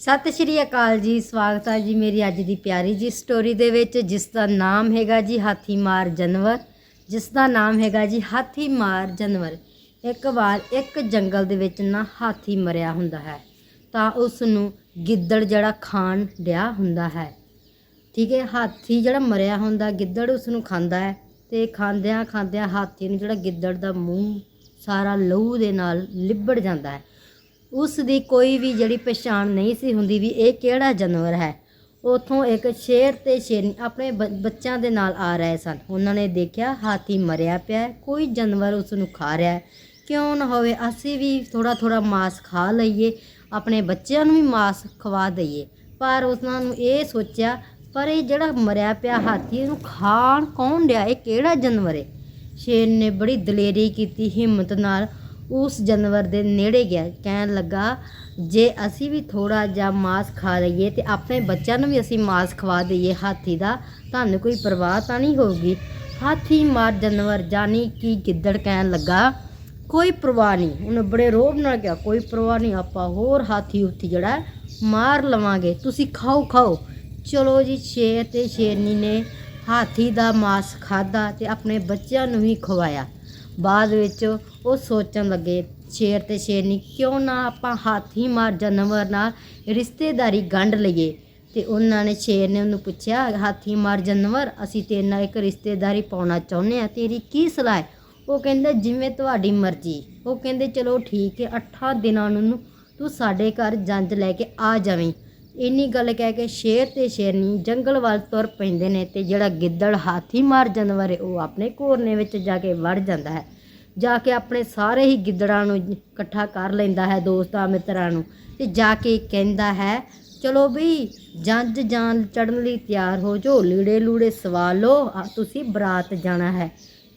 ਸਤਿ ਸ਼੍ਰੀ ਅਕਾਲ ਜੀ, ਸਵਾਗਤ ਹੈ ਜੀ ਮੇਰੀ ਅੱਜ ਦੀ ਪਿਆਰੀ ਜੀ ਸਟੋਰੀ ਦੇ ਵਿੱਚ, ਜਿਸ ਦਾ ਨਾਮ ਹੈਗਾ ਜੀ ਹਾਥੀ ਮਾਰ ਜਾਨਵਰ, ਜਿਸ ਦਾ ਨਾਮ ਹੈਗਾ ਜੀ ਹਾਥੀ ਮਾਰ ਜਾਨਵਰ। ਇੱਕ ਵਾਰ ਇੱਕ ਜੰਗਲ ਦੇ ਵਿੱਚ ਨਾ ਹਾਥੀ ਮਰਿਆ ਹੁੰਦਾ ਹੈ, ਤਾਂ ਉਸ ਨੂੰ ਗਿੱਦੜ ਜਿਹੜਾ ਖਾਣ ਡਿਆ ਹੁੰਦਾ ਹੈ। ਠੀਕ ਹੈ, ਹਾਥੀ ਜਿਹੜਾ ਮਰਿਆ ਹੁੰਦਾ, ਗਿੱਦੜ ਉਸ ਨੂੰ ਖਾਂਦਾ ਹੈ ਤੇ ਖਾਂਦਿਆਂ ਖਾਂਦਿਆਂ ਹਾਥੀ ਨੂੰ ਜਿਹੜਾ ਗਿੱਦੜ ਦਾ ਮੂੰਹ ਸਾਰਾ ਲਹੂ ਦੇ ਨਾਲ ਲਿਬੜ ਜਾਂਦਾ ਹੈ। ਉਸ ਦੀ ਕੋਈ ਵੀ ਜਿਹੜੀ ਪਛਾਣ ਨਹੀਂ ਸੀ ਹੁੰਦੀ ਵੀ ਇਹ ਕਿਹੜਾ ਜਾਨਵਰ ਹੈ। ਉਥੋਂ ਇੱਕ ਸ਼ੇਰ ਤੇ ਸ਼ੇਰਨੀ ਆਪਣੇ ਬ- ਬੱਚਿਆਂ ਦੇ ਨਾਲ ਆ ਰਹੇ ਸਨ। ਉਹਨਾਂ ਨੇ ਦੇਖਿਆ ਹਾਥੀ ਮਰਿਆ ਪਿਆ ਕੋਈ ਜਾਨਵਰ ਉਸ ਨੂੰ ਖਾ ਰਿਹਾ ਕਿਉਂ ਨਾ ਹੋਵੇ ਅਸੀਂ ਵੀ ਥੋੜਾ ਥੋੜਾ ਮਾਸ ਖਾ ਲਈਏ, ਆਪਣੇ ਬੱਚਿਆਂ ਨੂੰ ਵੀ ਮਾਸ ਖਵਾ ਦਈਏ। ਪਰ ਉਹਨਾਂ ਨੂੰ ਇਹ ਸੋਚਿਆ, ਪਰ ਇਹ ਜਿਹੜਾ ਮਰਿਆ ਪਿਆ ਹਾਥੀ ਇਹਨੂੰ ਖਾਣ ਕੌਣ ਡਿਆ? ਇਹ ਕਿਹੜਾ ਜਾਨਵਰ ਹੈ? ਸ਼ੇਰ ਨੇ ਬੜੀ ਦਲੇਰੀ ਕੀਤੀ, ਹਿੰਮਤ ਨਾਲ ਉਸ ਜਾਨਵਰ ਦੇ ਨੇੜੇ ਗਿਆ। ਕਹਿਣ ਲੱਗਾ, ਜੇ ਅਸੀਂ ਵੀ ਥੋੜਾ ਜਿਹਾ ਮਾਸ ਖਾ ਲਈਏ ਤੇ ਆਪਣੇ ਬੱਚਿਆਂ ਨੂੰ ਵੀ ਅਸੀਂ ਮਾਸ ਖਵਾ ਦਈਏ ਹਾਥੀ ਦਾ, ਤੁਹਾਨੂੰ ਕੋਈ ਪਰਵਾਹ ਤਾਂ ਨਹੀਂ ਹੋਊਗੀ। ਹਾਥੀ ਮਾਰ ਜਾਨਵਰ ਜਾਨੀ ਕਿ ਗਿੱਦੜ ਕਹਿਣ ਲੱਗਾ, ਕੋਈ ਪਰਵਾਹ ਨਹੀਂ। ਉਹਨੇ ਬੜੇ ਰੋਬ ਨਾਲ ਕਿਹਾ, ਕੋਈ ਪਰਵਾਹ ਨਹੀਂ, ਆਪਾਂ ਹੋਰ ਹਾਥੀ ਉੱਥੀ ਜਿਹੜਾ ਮਾਰ ਲਵਾਂਗੇ। ਤੁਸੀਂ ਖਾਓ ਖਾਓ। ਚਲੋ ਜੀ ਸ਼ੇਰ ਤੇ ਸ਼ੇਰਨੀ ਨੇ ਹਾਥੀ ਦਾ ਮਾਸ ਖਾਦਾ ਤੇ ਆਪਣੇ ਬੱਚਿਆਂ ਨੂੰ ਵੀ ਖਵਾਇਆ। ਬਾਅਦ ਵਿੱਚ ਉਹ ਸੋਚਣ ਲੱਗੇ, ਸ਼ੇਰ ਤੇ ਸ਼ੇਰਨੀ, ਕਿਉਂ ਨਾ ਆਪਾਂ ਹਾਥੀ ਮਾਰ ਜਾਨਵਰ ਨਾਲ ਰਿਸ਼ਤੇਦਾਰੀ ਗੰਢ ਲਈਏ? ਤੇ ਉਹਨਾਂ ਨੇ ਸ਼ੇਰ ਨੇ ਉਹਨੂੰ ਪੁੱਛਿਆ, ਹਾਥੀ ਮਾਰ ਜਾਨਵਰ, ਅਸੀਂ ਤੇਰੇ ਨਾਲ ਇੱਕ ਰਿਸ਼ਤੇਦਾਰੀ ਪਾਉਣਾ ਚਾਹੁੰਦੇ ਆ ਤੇਰੀ ਕੀ ਸਲਾਹ ਹੈ? ਉਹ ਕਹਿੰਦਾ, ਜਿਵੇਂ ਤੁਹਾਡੀ ਮਰਜ਼ੀ। ਉਹ ਕਹਿੰਦੇ, ਚਲੋ ਠੀਕ ਹੈ 8 ਦਿਨਾਂ ਨੂੰ ਤੂੰ ਸਾਡੇ ਘਰ ਜੰਜ ਲੈ ਕੇ ਆ ਜਾਵੀਂ। ਇੰਨੀ ਗੱਲ ਕਹਿ ਕੇ ਸ਼ੇਰ ਤੇ ਸ਼ੇਰਨੀ ਜੰਗਲ ਵੱਲ ਤੁਰ ਪੈਂਦੇ ਨੇ ਤੇ ਜਿਹੜਾ ਗਿੱਦੜ ਹਾਥੀ ਮਾਰ ਜਾਨਵਰ ਹੈ ਉਹ ਆਪਣੇ ਘੋਰਨੇ ਵਿੱਚ ਜਾ ਕੇ ਵੜ ਜਾਂਦਾ ਹੈ। ਜਾ ਕੇ ਆਪਣੇ ਸਾਰੇ ਹੀ ਗਿੱਦੜਾਂ ਨੂੰ ਇਕੱਠਾ ਕਰ ਲੈਂਦਾ ਹੈ, ਦੋਸਤਾਂ ਮਿੱਤਰਾਂ ਨੂੰ ਤੇ ਜਾ ਕੇ ਕਹਿੰਦਾ ਹੈ, ਚਲੋ ਵੀ ਜੰਜ ਜਾਨ ਚੜਨ ਲਈ ਤਿਆਰ ਹੋ ਜੋ ਲੀੜੇ ਲੂੜੇ ਸਵਾ ਲਓ, ਆ ਤੁਸੀਂ ਬਰਾਤ ਜਾਣਾ ਹੈ।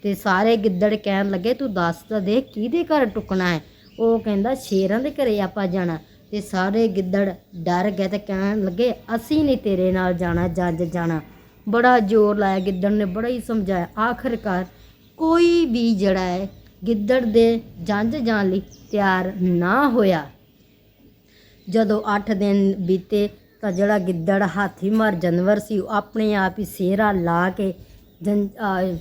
ਤੇ ਸਾਰੇ ਗਿੱਦੜ ਕਹਿਣ ਲੱਗੇ, ਤੂੰ ਦੱਸ ਤਾਂ ਦੇ, ਕਿਹਦੇ ਘਰ ਟੁਕਣਾ ਹੈ? ਉਹ ਕਹਿੰਦਾ, ਸ਼ੇਰਾਂ ਦੇ ਘਰੇ ਆਪਾਂ ਜਾਣਾ। ਤੇ ਸਾਰੇ ਗਿੱਦੜ ਡਰ ਗਏ ਤੇ ਕਹਿਣ ਲੱਗੇ, ਅਸੀਂ ਨਹੀਂ ਤੇਰੇ ਨਾਲ ਜਾਣਾ, ਜੰਜ ਜਾਣਾ। ਬੜਾ ਜ਼ੋਰ ਲਾਇਆ ਗਿੱਦੜ ਨੇ, ਬੜਾ ਹੀ ਸਮਝਾਇਆ। ਆਖਰਕਾਰ ਕੋਈ ਵੀ ਜਿਹੜਾ ਹੈ, ਗਿੱਦੜ ਦੇ ਜੰਜ ਜਾਣ ਲਈ ਤਿਆਰ ਨਾ ਹੋਇਆ। ਜਦੋਂ 8 ਦਿਨ ਬੀਤੇ ਤਾਂ ਜਿਹੜਾ ਗਿੱਦੜ ਹਾਥੀ ਮਾਰ ਜਾਨਵਰ ਸੀ, ਉਹ ਆਪਣੇ ਆਪ ਹੀ ਸੇਰਾ ਲਾ ਕੇ ਜਨ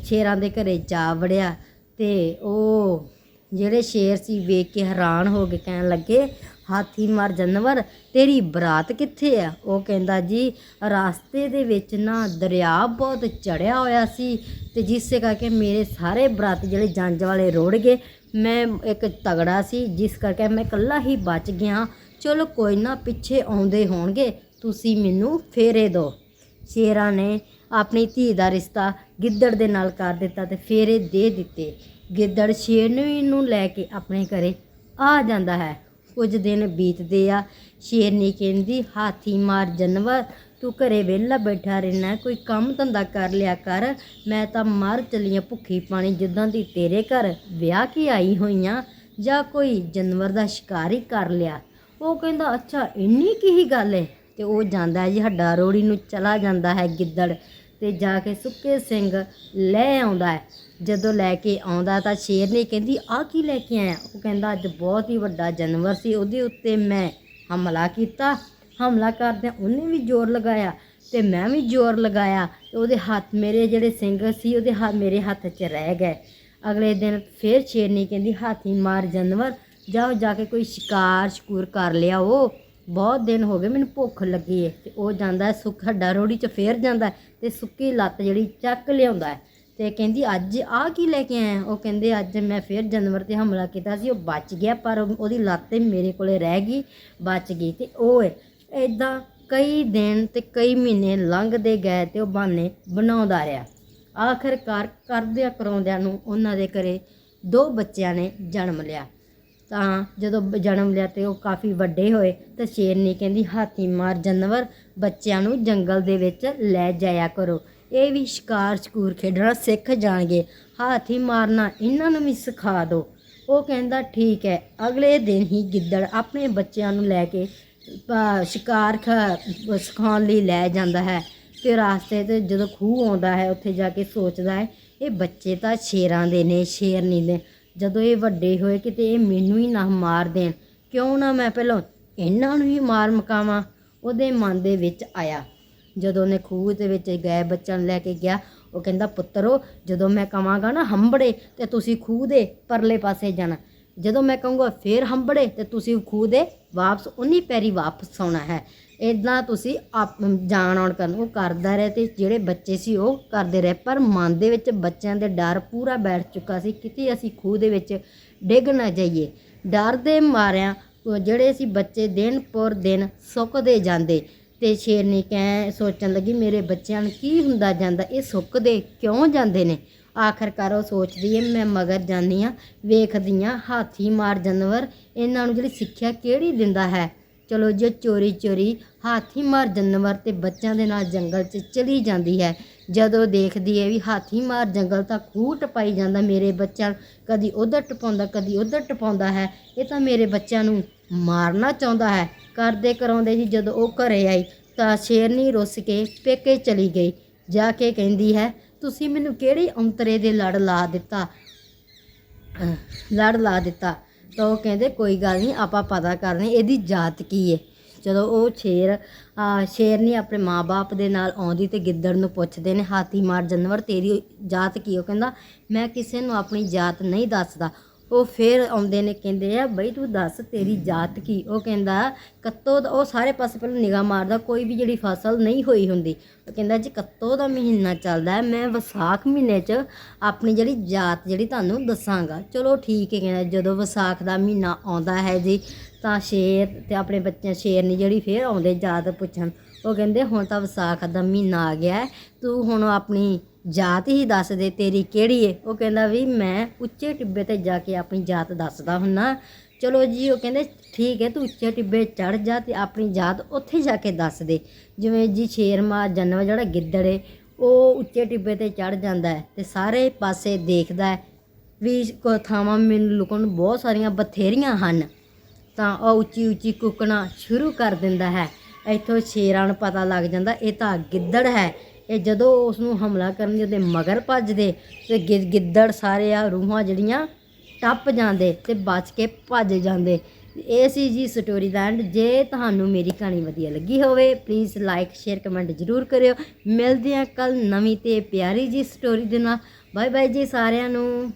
ਸ਼ੇਰਾਂ ਦੇ ਘਰੇ ਜਾ ਵੜਿਆ ਤੇ ਉਹ ਜਿਹੜੇ ਸ਼ੇਰ ਸੀ, ਵੇਖ ਕੇ ਹੈਰਾਨ ਹੋ ਕੇ ਕਹਿਣ ਲੱਗੇ ਹਾਥੀ ਮਾਰ ਜਨਵਰ, ਤੇਰੀ ਬਰਾਤ ਕਿੱਥੇ ਆ? ਉਹ ਕਹਿੰਦਾ ਜੀ, ਰਾਸਤੇ ਦੇ ਵਿੱਚ ਨਾ ਦਰਿਆ ਬਹੁਤ ਚੜਿਆ ਹੋਇਆ ਸੀ ਤੇ ਜਿਸੇ ਕਰਕੇ ਮੇਰੇ ਸਾਰੇ ਬਰਾਤ ਜਿਹੜੇ ਜੰਜ ਵਾਲੇ ਰੋੜ ਗਏ। ਮੈਂ ਇੱਕ ਤਗੜਾ ਸੀ, ਜਿਸ ਕਰਕੇ ਮੈਂ ਇਕੱਲਾ ਹੀ ਬਚ ਗਿਆ। ਚਲੋ ਕੋਈ ਨਾ, ਪਿੱਛੇ ਆਉਂਦੇ ਹੋਣਗੇ, ਤੁਸੀਂ ਮੈਨੂੰ ਫੇਰੇ ਦਿਓ। ਸ਼ੇਰਾਂ ਨੇ ਆਪਣੀ ਧੀ ਦਾ ਰਿਸ਼ਤਾ ਗਿੱਦੜ ਦੇ ਨਾਲ ਕਰ ਦਿੱਤਾ ਤੇ ਫੇਰੇ ਦੇ ਦਿੱਤੇ। ਗਿੱਦੜ ਸ਼ੇਰਨੀ ਨੂੰ ਲੈ ਕੇ ਆਪਣੇ ਘਰੇ ਆ ਜਾਂਦਾ ਹੈ। ਕੁਝ ਦਿਨ ਬੀਤਦੇ ਆ। ਸ਼ੇਰਨੀ ਕਹਿੰਦੀ, ਹਾਥੀ ਮਾਰ ਜਨਵਰ ਤੂੰ ਘਰੇ ਵਿਹਲਾ ਬੈਠਾ ਰਹਿਣਾ, ਕੋਈ ਕੰਮ ਧੰਦਾ ਕਰ ਲਿਆ ਕਰ। ਮੈਂ ਤਾਂ ਮਰ ਚਲੀਆਂ ਭੁੱਖੀ ਪਾਣੀ ਜਿੱਦਾਂ ਦੀ ਤੇਰੇ ਘਰ ਵਿਆਹ ਕੇ ਆਈ ਹੋਈਆਂ, ਜਾਂ ਕੋਈ ਜਾਨਵਰ ਦਾ ਸ਼ਿਕਾਰ ਹੀ ਕਰ ਲਿਆ। ਉਹ ਕਹਿੰਦਾ, ਅੱਛਾ, ਇੰਨੀ ਕੀ ਹੀ ਗੱਲ ਹੈ ਤੇ ਉਹ ਜਾਂਦਾ ਹੈ ਜੀ ਹੱਡਾ ਰੋੜੀ ਨੂੰ ਚਲਾ ਜਾਂਦਾ ਹੈ ਗਿੱਦੜ ਤੇ ਜਾ ਕੇ ਸੁੱਕੇ ਸਿੰਘ ਲੈ ਆਉਂਦਾ ਹੈ। ਜਦੋਂ ਲੈ ਕੇ ਆਉਂਦਾ ਤਾਂ ਸ਼ੇਰਨੀ ਕਹਿੰਦੀ ਆ ਕੀ ਲੈ ਕੇ ਆਇਆ? ਉਹ ਕਹਿੰਦਾ, ਅੱਜ ਬਹੁਤ ਹੀ ਵੱਡਾ ਜਾਨਵਰ ਸੀ, ਉਹਦੇ ਉੱਤੇ ਮੈਂ ਹਮਲਾ ਕੀਤਾ। ਹਮਲਾ ਕਰਦਿਆਂ ਉਹਨੇ ਵੀ ਜ਼ੋਰ ਲਗਾਇਆ ਤੇ ਮੈਂ ਵੀ ਜ਼ੋਰ ਲਗਾਇਆ ਤੇ ਉਹਦੇ ਹੱਥ ਮੇਰੇ ਜਿਹੜੇ ਸਿੰਘ ਸੀ, ਉਹਦੇ ਹੱਥ ਮੇਰੇ ਹੱਥ 'ਚ ਰਹਿ ਗਏ। ਅਗਲੇ ਦਿਨ ਫਿਰ ਸ਼ੇਰਨੀ ਕਹਿੰਦੀ, ਹਾਥੀ ਮਾਰ ਜਾਨਵਰ, ਜਾਓ ਜਾ ਕੇ ਕੋਈ ਸ਼ਿਕਾਰ ਸ਼ਕੂਰ ਕਰ ਲਿਆ ਉਹ ਬਹੁਤ ਦਿਨ ਹੋ ਗਏ, ਮੈਨੂੰ ਭੁੱਖ ਲੱਗੀ ਹੈ ਤੇ ਉਹ ਜਾਂਦਾ ਸੁੱਕ ਹੱਡਾ ਰੋੜੀ 'ਚ ਫੇਰ ਜਾਂਦਾ ਹੈ ਤੇ ਸੁੱਕੀ ਲੱਤ ਜਿਹੜੀ ਚੱਕ ਲਿਆਉਂਦਾ ਤੇ ਕਹਿੰਦੀ, ਅੱਜ ਆ ਕੀ ਲੈ ਕੇ ਆਇਆ? ਉਹ ਕਹਿੰਦੇ, ਅੱਜ ਮੈਂ ਫਿਰ ਜਾਨਵਰ ਤੇ ਹਮਲਾ ਕੀਤਾ ਸੀ, ਉਹ ਬਚ ਗਿਆ, ਪਰ ਉਹਦੀ ਲੱਤ ਤੇ ਮੇਰੇ ਕੋਲੇ ਰਹਿ ਗਈ, ਬਚ ਗਈ। ਤੇ ਉਹ ਇਦਾਂ ਕਈ ਦਿਨ ਤੇ ਕਈ ਮਹੀਨੇ ਲੰਘਦੇ ਗਏ ਤੇ ਉਹ ਬਹਾਨੇ ਬਣਾਉਂਦਾ ਰਿਹਾ। ਆਖਰਕਾਰ ਕਰਦਿਆਂ ਕਰਾਉਂਦਿਆਂ ਨੂੰ ਉਹਨਾਂ ਦੇ ਘਰੇ ਦੋ ਬੱਚਿਆਂ ਨੇ ਜਨਮ ਲਿਆ। ਤਾਂ ਜਦੋਂ ਜਨਮ ਲਿਆ ਤੇ ਉਹ ਕਾਫੀ ਵੱਡੇ ਹੋਏ ਤਾਂ ਸ਼ੇਰਨੀ ਕਹਿੰਦੀ, ਹਾਥੀ ਮਾਰ ਜਾਨਵਰ, ਬੱਚਿਆਂ ਨੂੰ ਜੰਗਲ ਦੇ ਵਿੱਚ ਲੈ ਜਾਇਆ ਕਰੋ। ਇਹ ਵੀ ਸ਼ਿਕਾਰ ਸ਼ਕੂਰ ਖੇਡਣਾ ਸਿੱਖ ਜਾਣਗੇ। ਹਾਥੀ ਮਾਰਨਾ ਇਹਨਾਂ ਨੂੰ ਵੀ ਸਿਖਾ ਦਿਓ ਉਹ ਕਹਿੰਦਾ, ਠੀਕ ਹੈ, ਅਗਲੇ ਦਿਨ ਹੀ ਗਿੱਦੜ ਆਪਣੇ ਬੱਚਿਆਂ ਨੂੰ ਲੈ ਕੇ ਸ਼ਿਕਾਰ ਖ- ਸਿਖਾਉਣ ਲਈ ਲੈ ਜਾਂਦਾ ਹੈ। ਤੇ ਰਾਸਤੇ ਤੇ ਜਦੋਂ ਖੂਹ ਆਉਂਦਾ ਹੈ, ਉੱਥੇ ਜਾ ਕੇ ਸੋਚਦਾ ਹੈ, ਇਹ ਬੱਚੇ ਤਾਂ ਸ਼ੇਰਾਂ ਦੇ ਨੇ, ਸ਼ੇਰ ਨਹੀਂ ਦੇ ਜਦੋਂ ਇਹ ਵੱਡੇ ਹੋਏ, ਕਿਤੇ ਇਹ ਮੈਨੂੰ ਹੀ ਨਾ ਮਾਰ ਦੇਣ। ਕਿਉਂ ਨਾ ਮੈਂ ਪਹਿਲਾਂ ਇਹਨਾਂ ਨੂੰ ਹੀ ਮਾਰ ਮਕਾਵਾਂ? ਉਹਦੇ ਮਨ ਦੇ ਵਿੱਚ ਆਇਆ। ਜਦੋਂ ਉਹਨੇ ਖੂਹ ਦੇ ਵਿੱਚ ਗਏ ਬੱਚਿਆਂ ਨੂੰ ਲੈ ਕੇ ਗਿਆ, ਉਹ ਕਹਿੰਦਾ, ਪੁੱਤਰੋ, ਜਦੋਂ ਮੈਂ ਕਵਾਂਗਾ ਨਾ ਹੰਬੜੇ, ਤੇ ਤੁਸੀਂ ਖੂਹ ਦੇ ਪਰਲੇ ਪਾਸੇ ਜਾਣਾ। ਜਦੋਂ ਮੈਂ ਕਹੂੰਗਾ ਫੇਰ ਹੰਬੜੇ, ਤੇ ਤੁਸੀਂ ਖੂਹ ਦੇ ਵਾਪਸ, ਉਨੀ ਪੈਰੀ ਵਾਪਸ ਆਉਣਾ ਹੈ। ਇਦਾਂ ਤੁਸੀਂ ਆਪ ਜਾਣ ਆਉਣ ਕਰਨ, ਉਹ ਕਰਦਾ ਰਹੇ ਤੇ ਜਿਹੜੇ ਬੱਚੇ ਸੀ ਉਹ ਕਰਦੇ ਰਹੇ। ਪਰ ਮਨ ਦੇ ਵਿੱਚ ਬੱਚਿਆਂ ਦੇ ਡਰ ਪੂਰਾ ਬੈਠ ਚੁੱਕਾ ਸੀ, ਕਿਤੇ ਅਸੀਂ ਖੂਹ ਦੇ ਵਿੱਚ ਡਿੱਗ ਨਾ ਜਾਈਏ। ਡਰ ਦੇ ਮਾਰਿਆਂ ਜਿਹੜੇ ਸੀ ਬੱਚੇ ਦਿਨ ਪਰ ਦਿਨ ਸੁੱਕਦੇ ਜਾਂਦੇ ਤੇ ਸ਼ੇਰਨੀ ਕਹਿ ਸੋਚਣ ਲੱਗੀ, ਮੇਰੇ ਬੱਚਿਆਂ ਨੂੰ ਕੀ ਹੁੰਦਾ ਜਾਂਦਾ? ਇਹ ਸੁੱਕਦੇ ਕਿਉਂ ਜਾਂਦੇ ਨੇ? ਆਖਰਕਾਰ ਉਹ ਸੋਚਦੀ ਏ ਮੈਂ ਮਗਰ ਜਾਂਦੀ ਆ ਵੇਖਦੀ ਆ ਹਾਥੀ ਮਾਰ ਜਾਨਵਰ, ਇਹਨਾਂ ਨੂੰ ਜਿਹੜੀ ਸਿੱਖਿਆ ਕਿਹੜੀ ਦਿੰਦਾ ਹੈ? ਚਲੋ ਜੇ ਚੋਰੀ ਚੋਰੀ ਹਾਥੀ ਮਾਰ ਜਾਨਵਰ ਤੇ ਬੱਚਿਆਂ ਦੇ ਨਾਲ ਜੰਗਲ 'ਚ ਚਲੀ ਜਾਂਦੀ ਹੈ, ਜਦੋਂ ਦੇਖਦੀ ਹੈ ਵੀ ਹਾਥੀ ਮਾਰ ਜੰਗਲ ਤਾਂ ਖੂਹ ਟਪਾਈ ਜਾਂਦਾ, ਮੇਰੇ ਬੱਚਿਆਂ ਕਦੀ ਉਧਰ ਟਪਾਉਂਦਾ, ਕਦੀ ਉਧਰ ਟਪਾਉਂਦਾ ਹੈ, ਇਹ ਤਾਂ ਮੇਰੇ ਬੱਚਿਆਂ ਨੂੰ ਮਾਰਨਾ ਚਾਹੁੰਦਾ ਹੈ। ਕਰਦੇ ਕਰਾਉਂਦੇ ਜੀ ਜਦੋਂ ਉਹ ਘਰੇ ਆਈ ਤਾਂ ਸ਼ੇਰਨੀ ਰੁੱਸ ਕੇ ਪੇਕੇ ਚਲੀ ਗਈ। ਜਾ ਕੇ ਕਹਿੰਦੀ ਹੈ, ਤੁਸੀਂ ਮੈਨੂੰ ਕਿਹੜੇ ਅੰਤਰੇ ਦੇ ਲੜ ਲਾ ਦਿੱਤਾ? ਲੜ ਲਾ ਦਿੱਤਾ? ਤਾਂ ਉਹ ਕਹਿੰਦੇ, ਕੋਈ ਗੱਲ ਨਹੀਂ, ਆਪਾਂ ਪਤਾ ਕਰਨੀ, ਇਹਦੀ ਜਾਤ ਕੀ ਹੈ ਜਦੋਂ ਉਹ ਸ਼ੇਰ ਸ਼ੇਰਨੀ ਆਪਣੇ ਮਾਪੇ ਦੇ ਨਾਲ ਆਉਂਦੀ ਤੇ ਗਿੱਦੜ ਨੂੰ ਪੁੱਛਦੇ ਨੇ, ਹਾਥੀ ਮਾਰ, ਜਾਨਵਰ, ਤੇਰੀ ਜਾਤ ਕੀ ਉਹ ਕਹਿੰਦਾ, ਮੈਂ ਕਿਸੇ ਨੂੰ ਆਪਣੀ ਜਾਤ ਨਹੀਂ ਦੱਸਦਾ। ਉਹ ਫੇਰ ਆਉਂਦੇ ਨੇ ਕਹਿੰਦੇ ਆ ਬਈ ਤੂੰ ਦੱਸ ਤੇਰੀ ਜਾਤ ਕੀ? ਉਹ ਕਹਿੰਦਾ ਕੱਤੋ ਦਾ ਉਹ ਸਾਰੇ ਪਾਸੇ ਪਹਿਲਾਂ ਨਿਗਾਹ ਮਾਰਦਾ ਕੋਈ ਵੀ ਜਿਹੜੀ ਫਸਲ ਨਹੀਂ ਹੋਈ ਹੁੰਦੀ। ਉਹ ਕਹਿੰਦਾ ਜੀ ਕੱਤੋ ਦਾ ਮਹੀਨਾ ਚੱਲਦਾ ਮੈਂ ਵਿਸਾਖ ਮਹੀਨੇ 'ਚ ਆਪਣੀ ਜਿਹੜੀ ਜਾਤ ਜਿਹੜੀ ਤੁਹਾਨੂੰ ਦੱਸਾਂਗਾ। ਚਲੋ ਠੀਕ ਹੈ ਕਹਿੰਦਾ ਜਦੋਂ ਵਿਸਾਖ ਦਾ ਮਹੀਨਾ ਆਉਂਦਾ ਹੈ ਜੀ ਤਾਂ ਸ਼ੇਰ ਤੇ ਆਪਣੇ ਬੱਚੇ ਸ਼ੇਰਨੀ ਜਿਹੜੀ ਫੇਰ ਆਉਂਦੇ ਜਾਤ ਪੁੱਛਣ। ਉਹ ਕਹਿੰਦੇ ਹੁਣ ਤਾਂ ਵਿਸਾਖ ਦਾ ਮਹੀਨਾ ਆ ਗਿਆ ਤੂੰ ਹੁਣ ਆਪਣੀ ਜਾਤ ਹੀ ਦੱਸ ਦੇ ਤੇਰੀ ਕਿਹੜੀ ਏ? ਉਹ ਕਹਿੰਦਾ ਵੀ ਮੈਂ ਉੱਚੇ ਟਿੱਬੇ ਤੇ ਜਾ ਕੇ ਆਪਣੀ ਜਾਤ ਦੱਸਦਾ ਹੁੰਨਾ। ਚਲੋ ਜੀ, ਉਹ ਕਹਿੰਦੇ, ਠੀਕ ਹੈ ਤੂੰ ਉੱਚੇ ਟਿੱਬੇ ਚੜ ਜਾ ਤੇ ਆਪਣੀ ਜਾਤ ਉੱਥੇ ਜਾ ਕੇ ਦੱਸ ਦੇ। ਜਿਵੇਂ ਜੀ ਸ਼ੇਰ ਮਾਰ ਜਾਨਵਰ ਜਿਹੜਾ ਗਿੱਦੜ ਏ, ਉਹ ਉੱਚੇ ਟਿੱਬੇ ਤੇ ਚੜ ਜਾਂਦਾ ਹੈ ਤੇ ਸਾਰੇ ਪਾਸੇ ਦੇਖਦਾ ਹੈ ਵੀ ਥਾਵਾਂ ਮੈਨੂੰ ਲੁਕਣ ਬਹੁਤ ਸਾਰੀਆਂ ਬਥੇਰੀਆਂ ਹਨ। ਤਾਂ ਉਹ ਉੱਚੀ ਉੱਚੀ ਕੁੱਕਣਾ ਸ਼ੁਰੂ ਕਰ ਦਿੰਦਾ ਹੈ। ਇੱਥੋਂ ਸ਼ੇਰਾਂ ਨੂੰ ਪਤਾ ਲੱਗ ਜਾਂਦਾ, ਇਹ ਤਾਂ ਗਿੱਦੜ ਹੈ। ਇਹ ਜਦੋਂ ਉਸ ਨੂੰ ਹਮਲਾ ਕਰਨ ਦੇ ਉਹਦੇ ਮਗਰ ਭੱਜਦੇ ਤੇ ਗਿ- ਗਿੱਦੜ ਸਾਰੇ ਆ, ਰੂਹਾਂ ਜਿਹੜੀਆਂ ਟੱਪ ਜਾਂਦੇ ਤੇ ਬਚ ਕੇ ਭੱਜ ਜਾਂਦੇ। ਇਹ ਸੀ ਜੀ ਸਟੋਰੀ ਦਾ ਐਂਡ ਜੇ ਤੁਹਾਨੂੰ ਮੇਰੀ ਕਹਾਣੀ ਵਧੀਆ ਲੱਗੀ ਹੋਵੇ ਪਲੀਜ਼ ਲਾਈਕ ਸ਼ੇਅਰ ਕਮੈਂਟ ਜ਼ਰੂਰ ਕਰਿਓ। ਮਿਲਦੇ ਹਾਂ ਕੱਲ ਨਵੀਂ ਤੇ ਪਿਆਰੀ ਜੀ ਸਟੋਰੀ ਦੇ ਨਾਲ। ਬਾਏ ਬਾਏ ਜੀ ਸਾਰਿਆਂ ਨੂੰ।